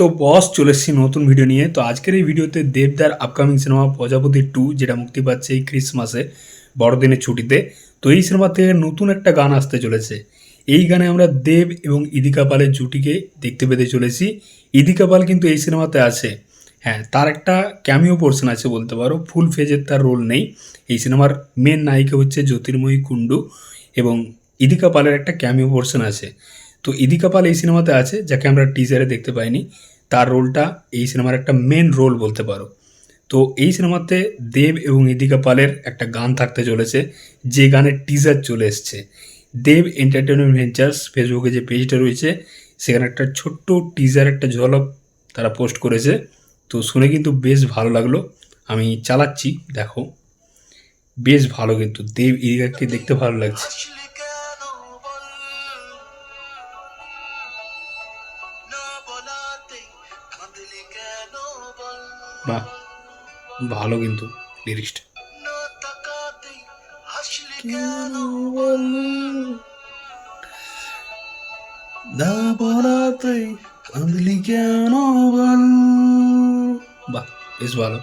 তো বস, চলে এসেছি নতুন ভিডিও নিয়ে। তো আজকের এই ভিডিওতে দেবদার আপকামিং সিনেমা প্রজাপতি টু যেটা মুক্তি পাচ্ছে এই ক্রিসমাসে বড়দিনের ছুটিতে। তো এই সিনেমা থেকে নতুন একটা গান আসতে চলেছে। এই গানে আমরা দেব এবং ইদিকা পালের জুটিকে দেখতে পেতে চলেছি। ইদিকা পাল কিন্তু এই সিনেমাতে আছে। হ্যাঁ তার একটা ক্যামিও পোর্শন আছে বলতে পারো। ফুল ফেজের তার রোল নেই। এই সিনেমার মেন নায়িকা হচ্ছে জ্যোতির্ময়ী কুণ্ডু এবং ইদিকা পালের একটা ক্যামিও পোর্শন আছে। তো ইদিকা পাল এই সিনেমাতে আছে, যাকে আমরা টিজারে দেখতে পাইনি। তার রোলটা এই সিনেমার একটা মেন রোল বলতে পারো। তো এই সিনেমাতে দেব এবং ইদিকা পালের একটা গান থাকতে চলেছে, যে গানের টিজার চলে এসছে। দেব এন্টারটেনমেন্ট ভেঞ্চার্স ফেসবুকে যে পেজটা রয়েছে, সেখানে একটা ছোট্ট টিজার একটা ঝলক তারা পোস্ট করেছে। তো শুনে কিন্তু বেশ ভালো লাগল। আমি চালাচ্ছি, দেখো। বেশ ভালো কিন্তু, দেব ইদিকাকে দেখতে ভালো লাগছে। বাহ ভালো কিন্তু লিরিক্সটা বেশ ভালো।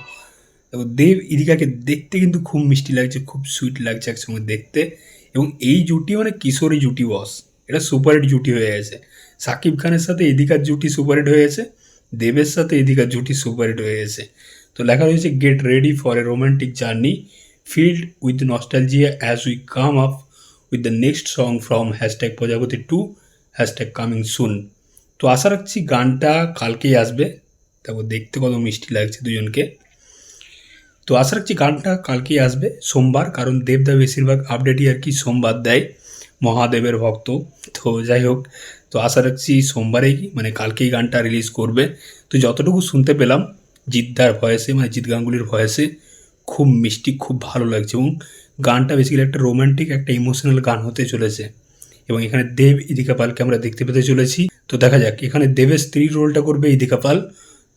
দেব ইদিকাকে দেখতে কিন্তু খুব মিষ্টি লাগছে, খুব সুইট লাগছে একসঙ্গে দেখতে। এবং এই জুটি মানে কিশোরী জুটি বস এটা সুপারহিট জুটি হয়ে গেছে। সাকিব খানের সাথে ইদিকার জুটি সুপারহিট হয়ে গেছে। দেবের সাথে ইদিকার জুটি সুপারহিট হয়ে গেছে। তো লেখা রয়েছে get ready for a romantic journey filled with nostalgia as we come up with the next song from hashtag Prajapati to hashtag coming soon তো আশা রাখছি গানটা কালকেই আসবে। তারপর দেখতে কত মিষ্টি লাগছে দুজনকে। তো আশা রাখছি গানটা কালকেই আসবে, সোমবার, কারণ দেবদা বেশিরভাগ আপডেটই আর কি সোমবার দেয় মহাদেবের ভক্ত। তো যাই হোক তো আশা রাখছি সোমবারেই মানে কালকেই গানটা রিলিজ করবে। তো যতটুকু শুনতে পেলাম, জিদ্দার ভয়েসে মানে জিৎ গাঙ্গুলির ভয়েসে, খুব মিষ্টি, খুব ভালো লাগছে এবং গানটা বেসিক্যালি একটা রোমান্টিক একটা ইমোশনাল গান হতে চলেছে। এবং এখানে দেব, ইদিকা পালকে আমরা দেখতে পেতে চলেছি। তো দেখা যাক, এখানে দেবের স্ত্রীর রোলটা করবে ইদিকা পাল।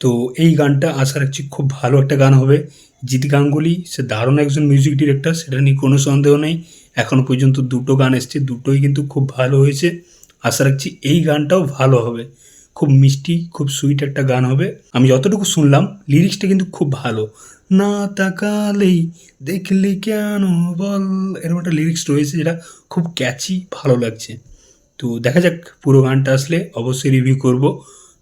তো এই গানটা আশা রাখছি খুব ভালো একটা গান হবে। জিৎ গাঙ্গুলি, সে দারুণ একজন মিউজিক ডিরেক্টর সেটা নিয়ে কোনো সন্দেহ নেই। এখনও পর্যন্ত দুটো গান এসছে, দুটোই কিন্তু খুব ভালো হয়েছে। আশা রাখছি এই গানটাও ভালো হবে। খুব মিষ্টি, খুব সুইট একটা গান হবে। আমি যতটুকু শুনলাম লিরিক্সটা কিন্তু খুব ভালো। না তাকালেই দেখলি কেন বল? এরকম একটা লিরিক্স রয়েছে যেটা খুব ক্যাচি ভালো লাগছে। তো দেখা যাক, পুরো গানটা আসলে অবশ্যই রিভিউ করব।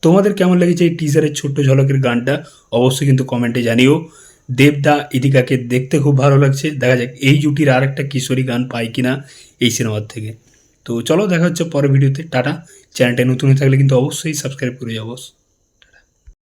তোমাদের কেমন লেগেছে এই টিজারের ছোট্ট ঝলকের গানটা? অবশ্যই কিন্তু কমেন্টে জানিও। দেবদা ইদিকাকে দেখতে খুব ভালো লাগছে। দেখা যাক, এই জুটির আর একটা কিশোরী গান পাই কিনা এই সিনেমার থেকে। তো চলো দেখা হচ্ছে পরের ভিডিওতে, টাটা। চ্যানেলটা নতুন হয়ে থাকলে কিন্তু অবশ্যই সাবস্ক্রাইব করে যাব।